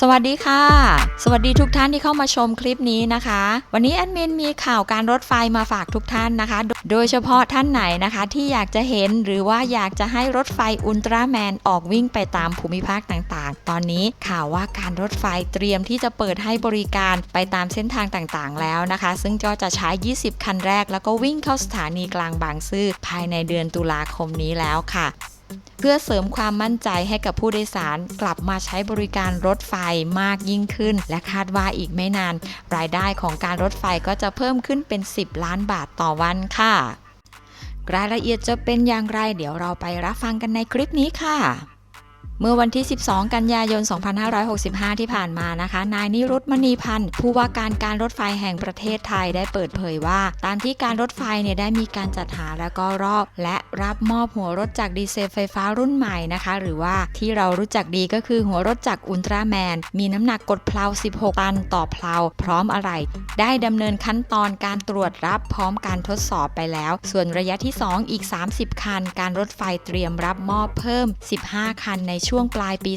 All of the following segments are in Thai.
สวัสดีค่ะ สวัสดีทุกท่านที่เข้ามาชมคลิปนี้นะคะ วันนี้แอดมินมีข่าวการรถไฟมาฝากทุกท่านนะคะ โดยเฉพาะท่านไหนนะคะ ที่อยากจะเห็นหรือว่าอยากจะให้รถไฟอุลตร้าแมนออกวิ่งไปตามภูมิภาคต่างๆ ตอนนี้ข่าวว่าการรถไฟเตรียมที่จะเปิดให้บริการไปตามเส้นทางต่างๆ แล้วนะคะ ซึ่งก็จะใช้ 20 คันแรก แล้วก็วิ่งเข้าสถานีกลางบางซื่อภายในเดือนตุลาคมนี้แล้วค่ะ เพื่อเสริมความมั่นใจให้กับผู้โดยสารกลับมาใช้บริการรถไฟมากยิ่งขึ้น และคาดว่าอีกไม่นาน รายได้ของการรถไฟก็จะเพิ่มขึ้นเป็น 10 ล้านบาทต่อวันค่ะ รายละเอียดจะเป็นอย่างไร เดี๋ยวเราไปรับฟังกันในคลิปนี้ค่ะ เมื่อวันที่ 12 กันยายน 2565 ที่ผ่านมานะคะ นายนิรุตมณีพันธ์ผู้ว่าการการรถไฟแห่งประเทศไทยได้เปิดเผยว่า ตามที่การรถไฟเนี่ยได้มีการจัดหาและก็รอบ และรับมอบหัวรถจากดีเซลไฟฟ้ารุ่นใหม่นะคะ หรือว่าที่เรารู้จักดีก็คือหัวรถจากอุลตร้าแมน มีน้ำหนักกดเพลา 16 ตันต่อเพลา พร้อมอะไร ได้ดำเนินขั้นตอนการตรวจรับพร้อมการทดสอบไปแล้ว ส่วนระยะที่ 2 อีก 30 คัน การรถไฟเตรียมรับมอบเพิ่ม 15 คันในช่วงปลายปี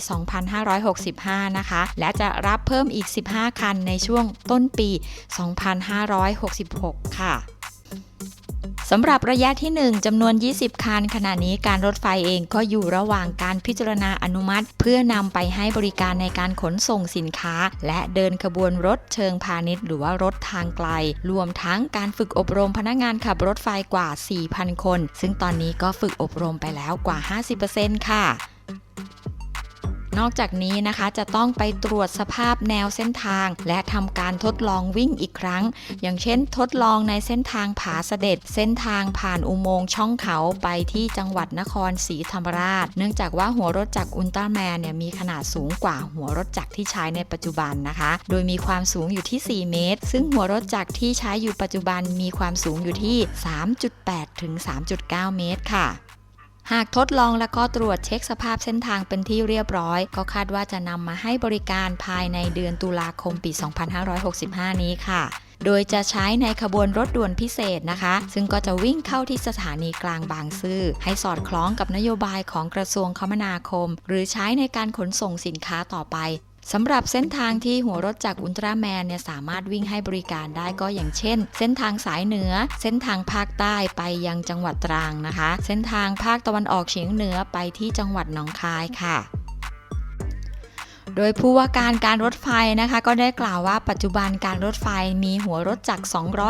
2565 นะคะ และจะรับเพิ่มอีก 15 คันในช่วงต้นปี 2566 ค่ะสำหรับระยะที่ 1จำนวน 20 คัน ขณะนี้การรถไฟเองก็อยู่ระหว่างการพิจารณาอนุมัติ เพื่อนำไปให้บริการในการขนส่งสินค้า และเดินขบวนรถเชิงพาณิชย์ หรือว่ารถทางไกล รวมทั้งการฝึกอบรมพนักงานขับรถไฟกว่า 4,000 คน ซึ่งตอนนี้ก็ฝึกอบรมไปแล้วกว่า 50%ค่ะ นอกจากนี้นะคะจะต้องไปตรวจสภาพแนวเส้นทาง และทำการทดลองวิ่งอีกครั้ง อย่างเช่น ทดลองในเส้นทางผาเสด็จ เส้นทางผ่านอุโมงค์ช่องเขาไปที่จังหวัดนครศรีธรรมราช เนื่องจากว่าหัวรถจักรอุลตร้าแมนเนี่ยมีขนาดสูงกว่าหัวรถจักรที่ใช้ในปัจจุบันนะคะ โดยมีความสูงอยู่ที่ 4 เมตร ซึ่งหัวรถจักรที่ใช้อยู่ปัจจุบันมีความสูงอยู่ที่ 3.8 ถึง 3.9 เมตรค่ะ หากทดลองแล้วก็ตรวจเช็คสภาพเส้นทางเป็นที่เรียบร้อย ก็คาดว่าจะนำมาให้บริการภายในเดือนตุลาคมปี 2565 นี้ค่ะโดยจะใช้ในขบวนรถด่วนพิเศษนะคะ ซึ่งก็จะวิ่งเข้าที่สถานีกลางบางซื่อ ให้สอดคล้องกับนโยบายของกระทรวงคมนาคม หรือใช้ในการขนส่งสินค้าต่อไป สำหรับเส้นทางที่หัวรถจากอุลตร้าแมนเนี่ยสามารถวิ่งให้บริการได้ก็อย่างเช่น เส้นทางสายเหนือ เส้นทางภาคใต้ไปยังจังหวัดตรังนะคะ เส้นทางภาคตะวันออกเฉียงเหนือไปที่จังหวัดหนองคายค่ะ โดยผู้ว่าการการรถไฟนะคะ ก็ได้กล่าวว่าปัจจุบันการรถไฟมีหัวรถจักร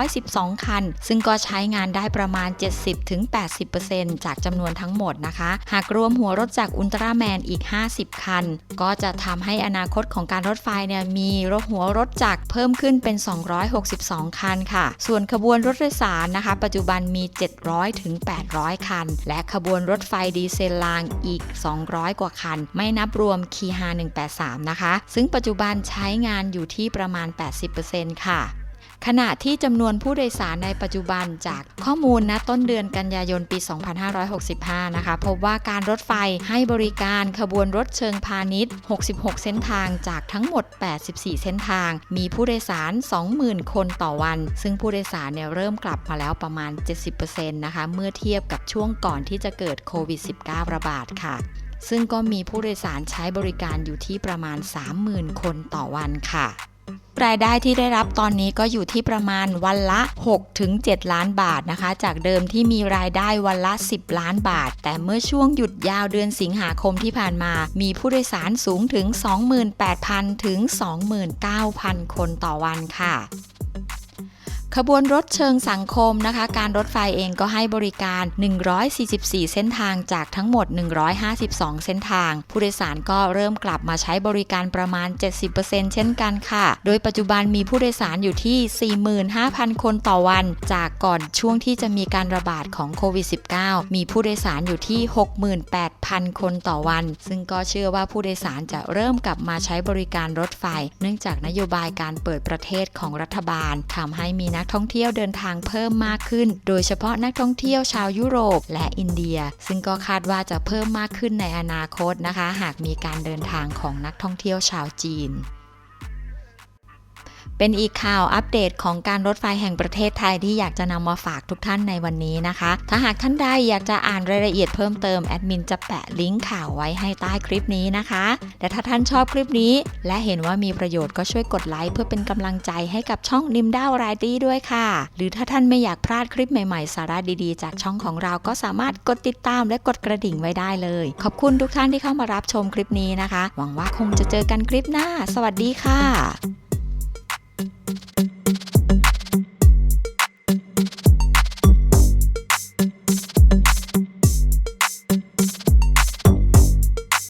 212 คัน ซึ่งก็ใช้งานได้ประมาณ 70-80%จากจำนวนทั้งหมดนะคะ หากรวมหัวรถจักรอุลตร้าแมนอีก 50 คัน ก็จะทำให้อนาคตของการรถไฟเนี่ยมีรถหัวรถจักรเพิ่มขึ้นเป็น 262 คันค่ะ ส่วนขบวนรถโดยสารนะคะ ปัจจุบันมี 700-800 คัน และขบวนรถไฟดีเซลรางอีก 200 กว่าคัน ไม่นับรวมคีฮา183นะคะ ซึ่งปัจจุบันใช้งานอยู่ที่ประมาณ 80%ค่ะขณะที่จำนวนผู้โดยสารในปัจจุบันจากข้อมูลณต้นเดือนกันยายนปี 2565 นะคะ พบว่าการรถไฟให้บริการขบวนรถเชิงพาณิชย์ 66 เส้นทางจากทั้งหมด 84 เส้นทาง มีผู้โดยสาร 20,000 คนต่อวัน ซึ่งผู้โดยสารเนี่ยเริ่มกลับมาแล้วประมาณ 70%นะคะ เมื่อเทียบกับช่วงก่อนที่จะเกิดโควิด -19 ระบาดค่ะ ซึ่งก็มีผู้โดยสารใช้บริการอยู่ที่ประมาณ 30,000 คนต่อวันค่ะรายได้ที่ได้รับตอนนี้ก็อยู่ที่ประมาณวันละ 6-7 ล้านบาทนะคะ จากเดิมที่มีรายได้วันละ 10 ล้านบาท แต่เมื่อช่วงหยุดยาวเดือนสิงหาคมที่ผ่านมา มีผู้โดยสารสูงถึง 28,000 ถึง 29,000 คนต่อวันค่ะ ขบวนรถเชิงสังคมนะคะ การรถไฟเองก็ให้บริการ 144 เส้นทางจากทั้งหมด 152 เส้นทาง ผู้โดยสารก็เริ่มกลับมาใช้บริการประมาณ 70%เช่นกันค่ะ โดยปัจจุบันมีผู้โดยสารอยู่ที่ 45,000 คนต่อวัน จากก่อนช่วงที่จะมีการระบาดของโควิด -19 มีผู้โดยสารอยู่ที่ 68,000 คนต่อวัน ซึ่งก็เชื่อว่าผู้โดยสารจะเริ่มกลับมาใช้บริการรถไฟ เนื่องจากนโยบายการเปิดประเทศของรัฐบาลทำให้มีนักท่องเที่ยวเดินทางเพิ่มมากขึ้น โดยเฉพาะนักท่องเที่ยวชาวยุโรปและอินเดีย ซึ่งก็คาดว่าจะเพิ่มมากขึ้นในอนาคตนะคะ หากมีการเดินทางของนักท่องเที่ยวชาวจีน เป็นอีกข่าวอัปเดตของการรถไฟแห่งประเทศไทยที่อยากจะนำมาฝากทุกท่านในวันนี้นะคะ ถ้าหากท่านใดอยากจะอ่านรายละเอียดเพิ่มเติมแอดมินจะแปะลิงก์ข่าวไว้ให้ใต้คลิปนี้นะคะและถ้าท่านชอบคลิปนี้ และเห็นว่ามีประโยชน์ก็ช่วยกดไลค์เพื่อเป็นกำลังใจให้กับช่องนิมด้าวรายดี้ด้วยค่ะ หรือถ้าท่านไม่อยากพลาดคลิปใหม่ๆ สาระดีๆ จากช่องของเราก็สามารถกดติดตามและกดกระดิ่งไว้ได้เลย ขอบคุณทุกท่านที่เข้ามารับชมคลิปนี้นะคะ หวังว่าคงจะเจอกันคลิปหน้า สวัสดีค่ะ